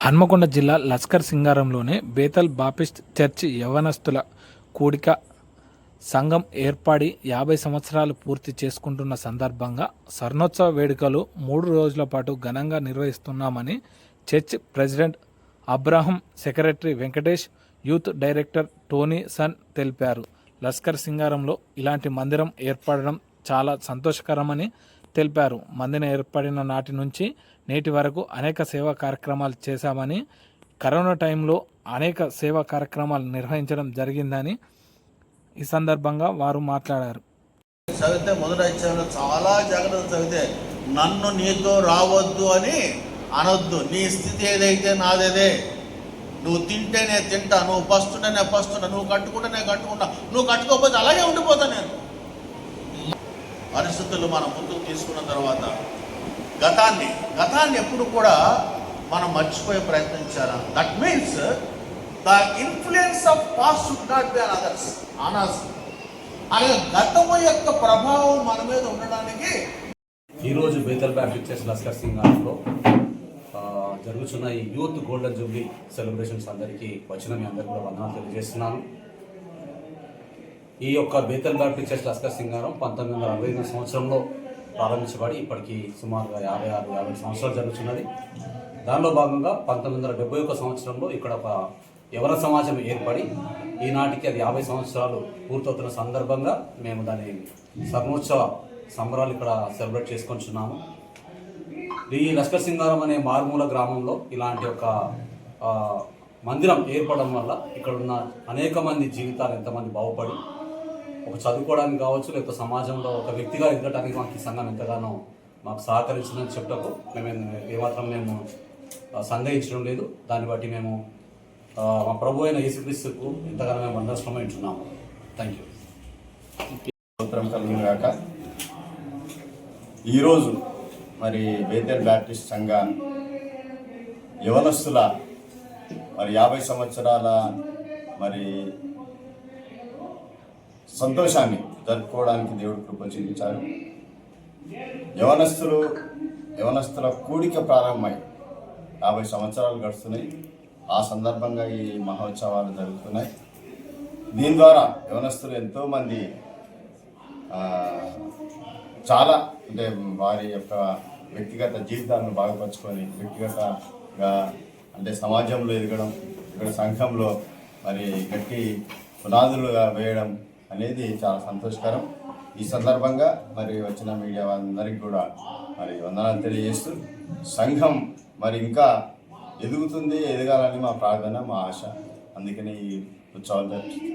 హన్మకొండ జిల్లా లస్కర్ సింగారంలోనే Bethel Baptist church యవనస్తుల కూడిక సంఘం ఏర్పడి యాభై సంవత్సరాలు పూర్తి చేసుకుంటున్న సందర్భంగా స్వర్ణోత్సవ వేడుకలు మూడు రోజుల పాటు ఘనంగా నిర్వహిస్తున్నామని church president Abraham secretary Venkatesh youth director Tony son తెలిపారు. లస్కర్ సింగారంలో ఇలాంటి మందిరం ఏర్పడడం చాలా సంతోషకరమని తెలిపారు. మందిన ఏర్పడిన నాటి నుంచి నేటి వరకు అనేక సేవా కార్యక్రమాలు చేశామని కరోనా టైంలో అనేక సేవా కార్యక్రమాలు నిర్వహించడం జరిగిందని ఈ సందర్భంగా వారు మాట్లాడారు. చదివితే మొదట అధ్యాయంలో చాలా జాగ్రత్త చదివితే నన్ను నీతో రావద్దు అని అనొద్దు. నీ స్థితి ఏదైతే నాదేదే నువ్వు తింటేనే తింటా. నువ్వు పస్తుంటే. నేను పస్తున్నా నువ్వు కట్టుకుంటే నేను కట్టుకుంటా. నువ్వు కట్టుకోకపోతే అలాగే ఉండిపోతా నేను. పరిస్థితులు మనం ముందుకు తీసుకున్న తర్వాత గతాన్ని గతాన్ని ఎప్పుడు కూడా మనం మర్చిపోయే ప్రయత్నం చేయాలి? That means the influence of past should not be on others honours అలాగే గతము యొక్క ప్రభావం మన మీద ఉండడానికి ఈరోజు బేతల్ బ్యాప్టిస్ట్ చర్చ్ లస్కర్ సింగ్ ఆ, జరుగుతున్న ఈ యూత్ గోల్డెన్ జూబ్లీ సెలబ్రేషన్స్ అందరికీ వచ్చిన మీ అందరికీ కూడా వందనాలు తెలియజేస్తున్నాను. ఈ యొక్క బేతల్ బ్యాప్టిస్ట్ లస్కర్ సింగారం పంతొమ్మిది వందల అరవై ఎనిమిది సంవత్సరంలో ప్రారంభించబడి ఇప్పటికి సుమారుగా యాభై ఆరు యాభై సంవత్సరాలు జరుగుతున్నది. దానిలో భాగంగా పంతొమ్మిది వందల డెబ్బై ఒక సంవత్సరంలో ఇక్కడ ఒక యవన సమాజం ఏర్పడి ఈనాటికి అది యాభై సంవత్సరాలు పూర్తవుతున్న సందర్భంగా మేము దాని స్వర్ణోత్సవ సంబరాలు ఇక్కడ సెలబ్రేట్ చేసుకుంటున్నాము. ఈ లష్కర్ సింగారం అనే మారుమూల గ్రామంలో ఇలాంటి ఒక మందిరం ఏర్పడడం వల్ల ఇక్కడ ఉన్న అనేక మంది జీవితాలు ఎంతమంది బాగుపడి ఒక చదువుకోవడానికి కావచ్చు లేకపోతే సమాజంలో ఒక వ్యక్తిగా ఎదగటానికి మాకు ఈ సంఘం ఎంతగానో మాకు సహకరించిందని చెప్పటకు మేము ఏమాత్రం మేము ఆ, సందేహించడం లేదు. దాన్ని బట్టి మేము మా ప్రభు అయిన యేసుక్రీస్తుకు ఎంతగానో మేము వందనశ్రమ థ్యాంక్ యూ స్తోత్రం ఈరోజు మరి బేతెల్ బ్యాప్టిస్ట్ సంఘ యవనస్తుల మరి యాభై సంవత్సరాల మరి సంతోషాన్ని జరుపుకోవడానికి దేవుడు కృప చూపించారు. యవనస్తులు యవనస్తుల కూడిక ప్రారంభమై యాభై సంవత్సరాలు గడుస్తున్నాయి. ఆ సందర్భంగా ఈ మహోత్సవాలు జరుగుతున్నాయి. దీని ద్వారా యవనస్తులు ఎంతోమంది చాలా అంటే వారి యొక్క వ్యక్తిగత జీవితాలను బాగుపరుచుకొని వ్యక్తిగతగా అంటే సమాజంలో ఎదగడం ఇక్కడ సంఘంలో మరి గట్టి పునాదులుగా వేయడం అనేది చాలా సంతోషకరం. ఈ సందర్భంగా మరి వచ్చిన మీడియా వాళ్ళందరికీ కూడా మరి వందనాలు తెలియజేస్తూ సంఘం మరి ఇంకా ఎదుగుతుంది ఎదగాలని మా ప్రార్థన మా ఆశ. అందుకని ఈ ఉత్సవాలు జరుగుతుంది